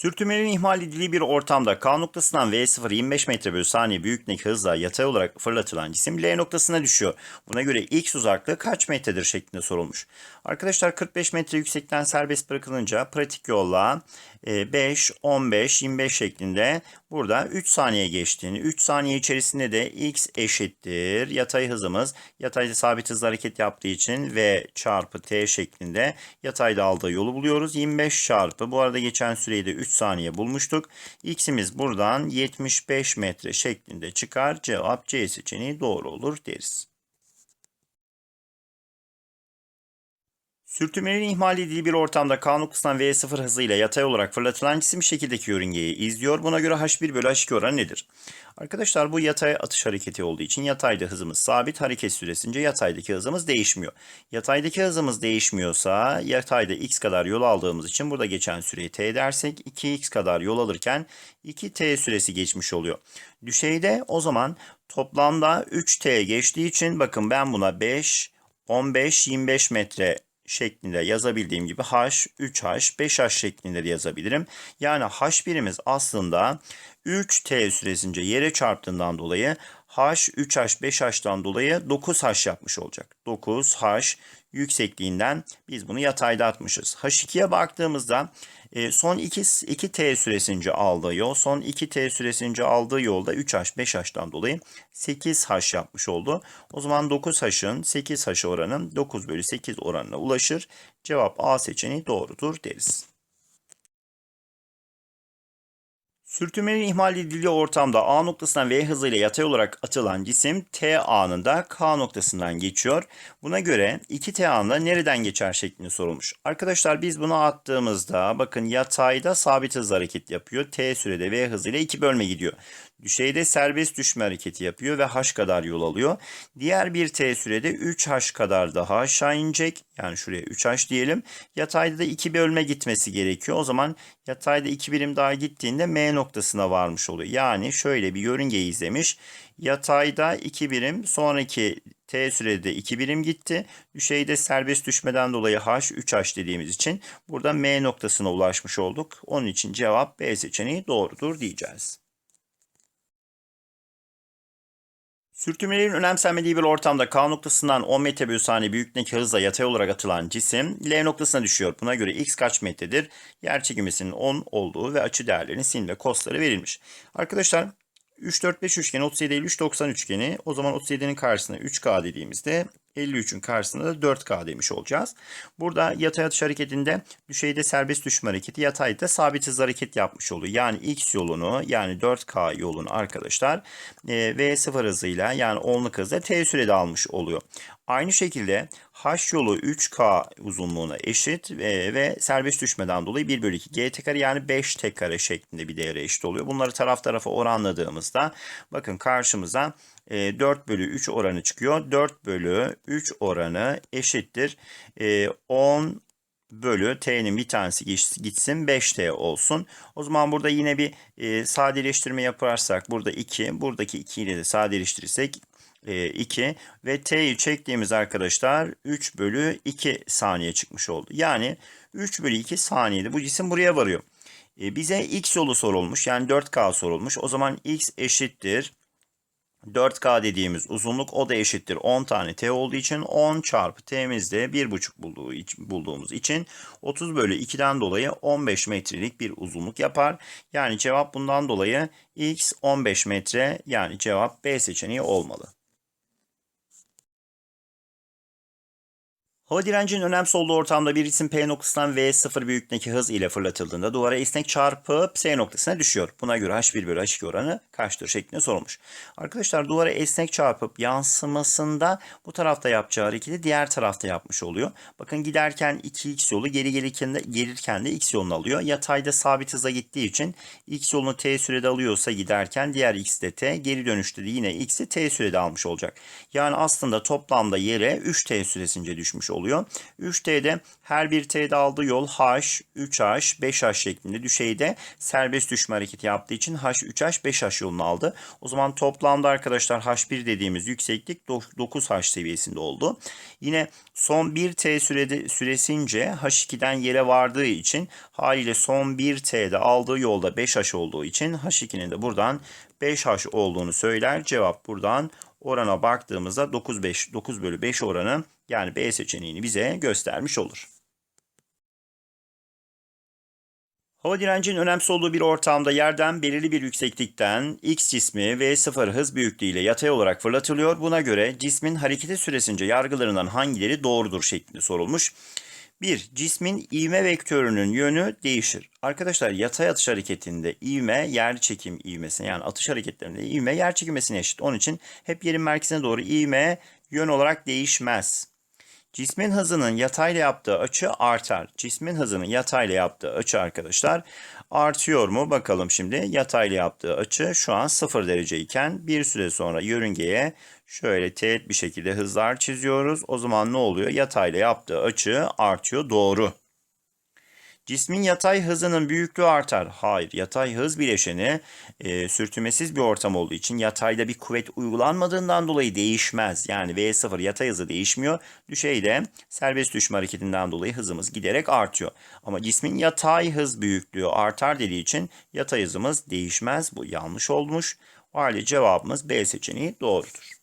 Sürtünmenin ihmal edildiği bir ortamda K noktasından V0 25 metre bölü saniye büyüklük hızla yatay olarak fırlatılan cisim L noktasına düşüyor. Buna göre X uzaklığı kaç metredir şeklinde sorulmuş. Arkadaşlar 45 metre yüksekten serbest bırakılınca pratik yolla 5, 15, 25 şeklinde burada 3 saniye geçtiğini, 3 saniye içerisinde de X eşittir. Yatay hızımız yatayda sabit hızla hareket yaptığı için V çarpı T şeklinde yatayda aldığı yolu buluyoruz. 25 çarpı bu arada geçen süreyi de 3 saniye bulmuştuk. X'imiz buradan 75 metre şeklinde çıkar. Cevap C seçeneği doğru olur deriz. Sürtünmenin ihmal edildiği bir ortamda K noktasından V0 hızıyla yatay olarak fırlatılan cisim şekildeki yörüngeyi izliyor. Buna göre H1 bölü H2 oranı nedir? Arkadaşlar bu yatay atış hareketi olduğu için yatayda hızımız sabit, hareket süresince yataydaki hızımız değişmiyor. Yataydaki hızımız değişmiyorsa yatayda x kadar yol aldığımız için burada geçen süreyi t dersek 2x kadar yol alırken 2t süresi geçmiş oluyor. Düşeyde o zaman toplamda 3t geçtiği için bakın ben buna 5, 15, 25 metre şeklinde yazabildiğim gibi h, 3h, 5h şeklinde de yazabilirim. Yani h birimiz aslında 3t süresince yere çarptığından dolayı h, 3h, 5h'tan dolayı 9h yapmış olacak. 9h yüksekliğinden biz bunu yatayda atmışız. H2'ye baktığımızda e, son 2, 2t süresince aldığı yol, son 2t süresince aldığı yolda 3h, 5h'tan dolayı 8h yapmış oldu. O zaman 9h'ın 8h oranı 9 bölü 8 oranına ulaşır. Cevap A seçeneği doğrudur deriz. Sürtünmenin ihmal edildiği ortamda A noktasından V hızıyla yatay olarak atılan cisim T anında K noktasından geçiyor. Buna göre 2T anında nereden geçer şeklinde sorulmuş. Arkadaşlar biz bunu attığımızda bakın yatayda sabit hız hareket yapıyor. T sürede V hızıyla 2 bölme gidiyor. Düşeyde serbest düşme hareketi yapıyor ve h kadar yol alıyor. Diğer bir t sürede 3h kadar daha aşağı inecek. Yani şuraya 3h diyelim. Yatayda da 2 bölme gitmesi gerekiyor. O zaman yatayda 2 birim daha gittiğinde m noktasına varmış oluyor. Yani şöyle bir yörünge izlemiş. Yatayda 2 birim sonraki t sürede 2 birim gitti. Düşeyde serbest düşmeden dolayı h 3h dediğimiz için burada m noktasına ulaşmış olduk. Onun için cevap B seçeneği doğrudur diyeceğiz. Sürtünmelerin önemsenmediği bir ortamda K noktasından 10 metre bölü saniye büyüklüğündeki hızla yatay olarak atılan cisim L noktasına düşüyor. Buna göre x kaç metredir? Yer çekimesinin 10 olduğu ve açı değerlerinin sin ve kosları verilmiş. Arkadaşlar 3, 4, 5 üçgeni 37, 53, 90 üçgeni. O zaman 37'nin karşısına 3K dediğimizde 53'ün karşısında da 4K demiş olacağız. Burada yatay atış hareketinde düşeyde serbest düşme hareketi yatayda sabit hız hareket yapmış oluyor. Yani X yolunu yani 4K yolunu arkadaşlar e, V0 hızıyla yani onluk hızla T sürede almış oluyor. Aynı şekilde H yolu 3K uzunluğuna eşit ve, ve serbest düşmeden dolayı 1 bölü 2 GT kare yani 5 T kare şeklinde bir değere eşit oluyor. Bunları taraf tarafa oranladığımızda bakın karşımıza 4 bölü 3 oranı çıkıyor. 4 bölü 3 oranı eşittir. 10 bölü t'nin bir tanesi gitsin 5t olsun. O zaman burada yine bir sadeleştirme yaparsak burada 2 buradaki 2 ile de sadeleştirirsek 2 ve t'yi çektiğimiz arkadaşlar 3 bölü 2 saniye çıkmış oldu. Yani 3 bölü 2 saniyede bu cisim buraya varıyor. Bize x yolu sorulmuş yani 4k sorulmuş. O zaman x eşittir 4K dediğimiz uzunluk o da eşittir 10 tane T olduğu için 10 çarpı T'miz de 1,5 bulduğu bulduğumuz için 30 bölü 2'den dolayı 15 metrelik bir uzunluk yapar. Yani cevap bundan dolayı X 15 metre yani cevap B seçeneği olmalı. Hava direncinin önemsiz olduğu ortamda bir cisim P noktasından V0 büyüklüğündeki hız ile fırlatıldığında duvara esnek çarpıp S noktasına düşüyor. Buna göre H1 bölü H2 oranı kaçtır şeklinde sorulmuş. Arkadaşlar duvara esnek çarpıp yansımasında bu tarafta yapacağı hareketi diğer tarafta yapmış oluyor. Bakın giderken 2x yolu geri gelirken de, gelirken de x yolunu alıyor. Yatayda sabit hıza gittiği için x yolunu t sürede alıyorsa giderken diğer x de t geri dönüşte de yine x'i t sürede almış olacak. Yani aslında toplamda yere 3t süresince düşmüş oluyor oluyor. 3T'de her bir T'de aldığı yol H, 3H, 5H şeklinde düşeyde serbest düşme hareketi yaptığı için H, 3H, 5H yolunu aldı. O zaman toplamda arkadaşlar H1 dediğimiz yükseklik 9H seviyesinde oldu. Yine son 1T sürede, süresince H2'den yere vardığı için haliyle son 1T'de aldığı yolda 5H olduğu için H2'nin de buradan 5H olduğunu söyler. Cevap buradan orana baktığımızda 9, 5, 9 bölü 5 oranı yani B seçeneğini bize göstermiş olur. Hava direncinin önemsiz olduğu bir ortamda yerden belirli bir yükseklikten X cismi V0 hız büyüklüğüyle yatay olarak fırlatılıyor. Buna göre cismin hareketi süresince yargılarından hangileri doğrudur şeklinde sorulmuş. 1. Cismin ivme vektörünün yönü değişir. Arkadaşlar yatay atış hareketinde ivme yer çekim ivmesine yani atış hareketlerinde ivme yer çekimesine eşit. Onun için hep yerin merkezine doğru ivme yön olarak değişmez. Cismin hızının yatayla yaptığı açı artar. Cismin hızının yatayla yaptığı açı arkadaşlar artıyor mu? Bakalım şimdi. Yatayla yaptığı açı şu an 0 derece iken bir süre sonra yörüngeye şöyle teğet bir şekilde hızlar çiziyoruz. O zaman ne oluyor? Yatayla yaptığı açı artıyor. Doğru. Cismin yatay hızının büyüklüğü artar. Hayır, yatay hız bileşeni e, sürtünmesiz bir ortam olduğu için yatayda bir kuvvet uygulanmadığından dolayı değişmez. Yani V0 yatay hızı değişmiyor. Düşeyde serbest düşme hareketinden dolayı hızımız giderek artıyor. Ama cismin yatay hız büyüklüğü artar dediği için yatay hızımız değişmez. Bu yanlış olmuş. O halde cevabımız B seçeneği doğrudur.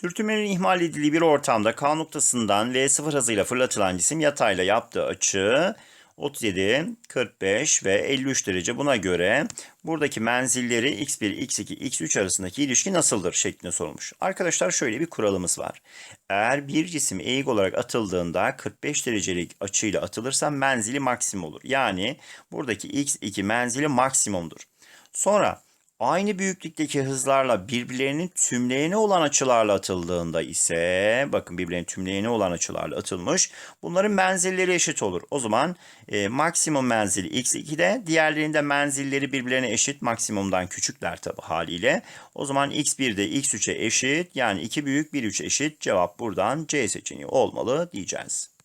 Sürtünmenin ihmal edildiği bir ortamda K noktasından V0 hızıyla fırlatılan cisim yatayla yaptığı açı 37, 45 ve 53 derece. Buna göre buradaki menzilleri x1, x2, x3 arasındaki ilişki nasıldır şeklinde sorulmuş. Arkadaşlar şöyle bir kuralımız var. Eğer bir cisim eğik olarak atıldığında 45 derecelik açıyla atılırsa menzili maksimum olur. Yani buradaki x2 menzili maksimumdur. Sonra aynı büyüklükteki hızlarla birbirlerinin tümleyeni olan açılarla atıldığında ise bakın birbirlerinin tümleyeni olan açılarla atılmış. Bunların menzilleri eşit olur. O zaman e, maksimum menzili x2'de diğerlerinde menzilleri birbirlerine eşit maksimumdan küçükler tabi haliyle. O zaman x1'de x3'e eşit yani 2 büyük 1 3 eşit cevap buradan C seçeneği olmalı diyeceğiz.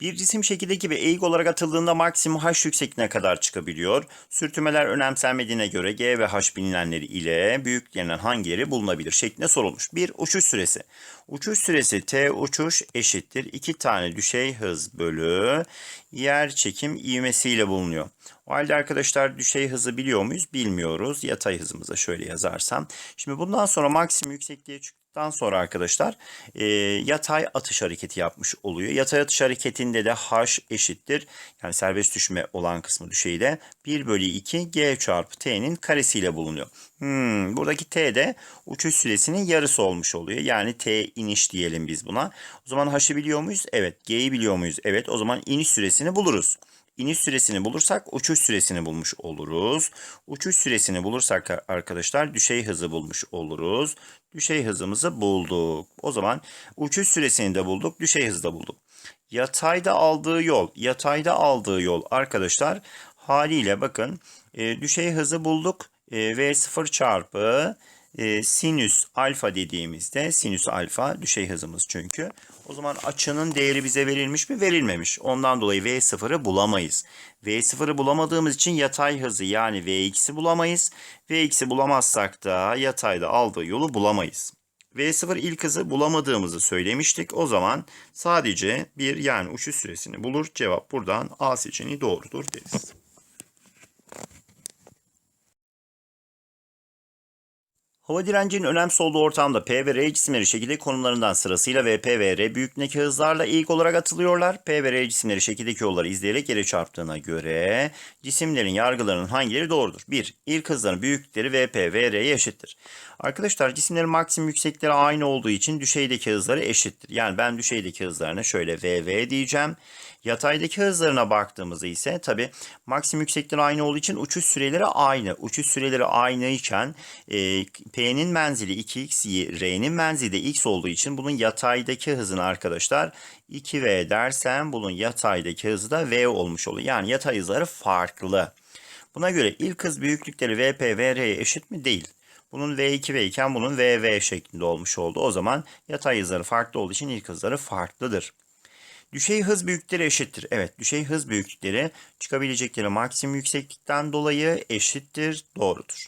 Bir cisim şekildeki ve eğik olarak atıldığında maksimum h yüksekliğine kadar çıkabiliyor. Sürtünmeler önemsenmediğine göre g ve h bilinenleri ile büyüklerinden hangileri bulunabilir şeklinde sorulmuş. Bir uçuş süresi. Uçuş süresi t uçuş eşittir. 2 tane düşey hız bölü yer çekim ivmesiyle bulunuyor. O halde arkadaşlar düşey hızı biliyor muyuz? Bilmiyoruz. Yatay hızımıza şöyle yazarsam. Şimdi bundan sonra maksimum yüksekliğe çıktıktan sonra arkadaşlar e, yatay atış hareketi yapmış oluyor. Yatay atış hareketinde de h eşittir. Yani serbest düşme olan kısmı düşeyde 1 bölü 2 g çarpı t'nin karesiyle bulunuyor. Hmm, buradaki t de uçuş süresinin yarısı olmuş oluyor. Yani t iniş diyelim biz buna. O zaman h'ı biliyor muyuz? Evet. G'yi biliyor muyuz? Evet. O zaman iniş süresini buluruz. İniş süresini bulursak uçuş süresini bulmuş oluruz. Uçuş süresini bulursak arkadaşlar düşey hızı bulmuş oluruz. Düşey hızımızı bulduk. O zaman uçuş süresini de bulduk, düşey hızı da bulduk. Yatayda aldığı yol, yatayda aldığı yol arkadaşlar haliyle bakın e, düşey hızı bulduk. E, V0 çarpı e, sinüs alfa dediğimizde sinüs alfa düşey hızımız çünkü. O zaman açının değeri bize verilmiş mi? Verilmemiş. Ondan dolayı V0'ı bulamayız. V0'ı bulamadığımız için yatay hızı yani Vx'i bulamayız. Vx'i bulamazsak da yatayda aldığı yolu bulamayız. V0 ilk hızı bulamadığımızı söylemiştik. O zaman sadece bir yani uçuş süresini bulur. Cevap buradan A seçeneği doğrudur deriz. Hava direncinin önemsiz olduğu ortamda P ve R cisimleri şekilde konumlarından sırasıyla V, P ve R büyüklüğündeki hızlarla ilk olarak atılıyorlar. P ve R cisimleri şekildeki yolları izleyerek yere çarptığına göre cisimlerin yargılarının hangileri doğrudur? 1. İlk hızların büyüklükleri V, P ve R'ye eşittir. Arkadaşlar cisimlerin maksimum yükseklikleri aynı olduğu için düşeydeki hızları eşittir. Yani ben düşeydeki hızlarına şöyle VV diyeceğim. Yataydaki hızlarına baktığımızda ise tabi maksimum yükseklikleri aynı olduğu için uçuş süreleri aynı. Uçuş süreleri aynıyken e, P'nin menzili 2x, R'nin menzili de x olduğu için bunun yataydaki hızını arkadaşlar 2V dersem bunun yataydaki hızı da V olmuş oluyor. Yani yatay hızları farklı. Buna göre ilk hız büyüklükleri VP, VR'ye eşit mi? Değil. Bunun V2V iken bunun VV şeklinde olmuş oldu. O zaman yatay hızları farklı olduğu için ilk hızları farklıdır. Düşey hız büyüklükleri eşittir. Evet, düşey hız büyüklükleri çıkabilecekleri maksimum yükseklikten dolayı eşittir, doğrudur.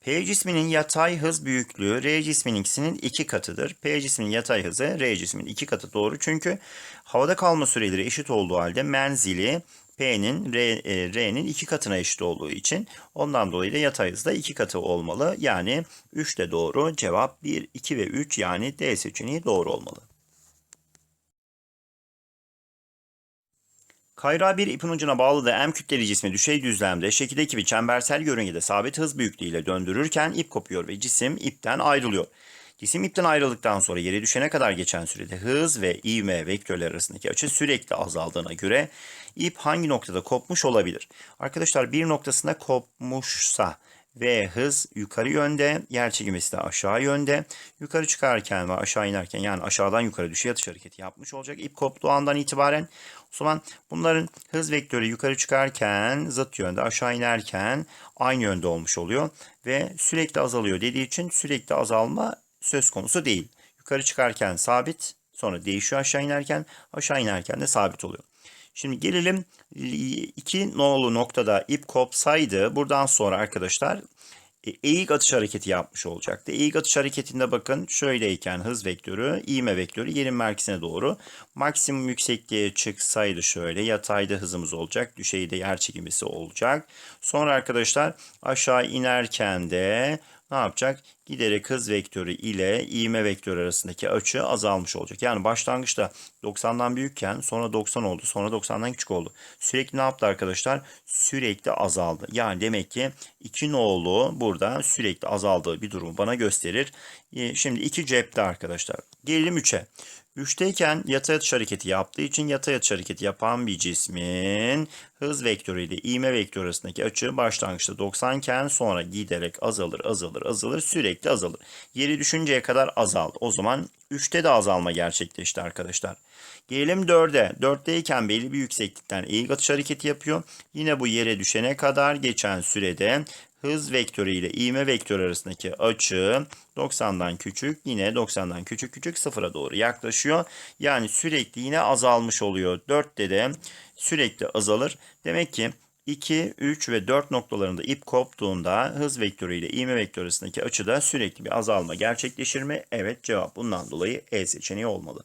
P cisminin yatay hız büyüklüğü R cismininkisinin iki katıdır. P cisminin yatay hızı R cisminin iki katı doğru. Çünkü havada kalma süreleri eşit olduğu halde menzili P'nin e, R'nin iki katına eşit olduğu için ondan dolayı da yatay hız da iki katı olmalı. Yani 3 de doğru. Cevap 1, 2 ve 3 yani D seçeneği doğru olmalı. Kayra bir ipin ucuna bağlı da M kütleli cismi düşey düzlemde şekildeki bir çembersel yörüngede sabit hız büyüklüğüyle döndürürken ip kopuyor ve cisim ipten ayrılıyor. Cisim ipten ayrıldıktan sonra yere düşene kadar geçen sürede hız ve ivme vektörler arasındaki açı sürekli azaldığına göre ip hangi noktada kopmuş olabilir? Arkadaşlar bir noktasında kopmuşsa ve hız yukarı yönde, yer çekimisi de aşağı yönde. Yukarı çıkarken ve aşağı inerken yani aşağıdan yukarı düşey atış hareketi yapmış olacak. İp koptuğu andan itibaren o zaman bunların hız vektörü yukarı çıkarken zıt yönde, aşağı inerken aynı yönde olmuş oluyor. Ve sürekli azalıyor dediği için sürekli azalma söz konusu değil. Yukarı çıkarken sabit, sonra değişiyor aşağı inerken, aşağı inerken de sabit oluyor. Şimdi gelelim iki nolu noktada ip kopsaydı buradan sonra arkadaşlar e, eğik atış hareketi yapmış olacaktı. Eğik atış hareketinde bakın şöyleyken hız vektörü, ivme vektörü yerin merkezine doğru maksimum yüksekliğe çıksaydı şöyle yatayda hızımız olacak, düşeyde yer çekimisi olacak. Sonra arkadaşlar aşağı inerken de ne yapacak? Giderek hız vektörü ile ivme vektörü arasındaki açı azalmış olacak. Yani başlangıçta 90'dan büyükken sonra 90 oldu. Sonra 90'dan küçük oldu. Sürekli ne yaptı arkadaşlar? Sürekli azaldı. Yani demek ki 2 nolu burada sürekli azaldığı bir durumu bana gösterir. Ee, Şimdi 2 cepte arkadaşlar. Gelelim 3'e. 3'teyken yatay atış hareketi yaptığı için yatay atış hareketi yapan bir cismin hız vektörü ile ivme vektörü arasındaki açı başlangıçta 90 iken sonra giderek azalır, azalır, azalır, sürekli azalır. Yeri düşünceye kadar azaldı. O zaman 3'te de azalma gerçekleşti arkadaşlar. Gelelim 4'e. 4'teyken belli bir yükseklikten eğik atış hareketi yapıyor. Yine bu yere düşene kadar geçen sürede hız vektörü ile ivme vektörü arasındaki açı 90'dan küçük yine 90'dan küçük küçük sıfıra doğru yaklaşıyor. Yani sürekli yine azalmış oluyor. 4'te de sürekli azalır. Demek ki 2, 3 ve 4 noktalarında ip koptuğunda hız vektörü ile ivme vektörü arasındaki açıda sürekli bir azalma gerçekleşir mi? Evet cevap bundan dolayı E seçeneği olmalı.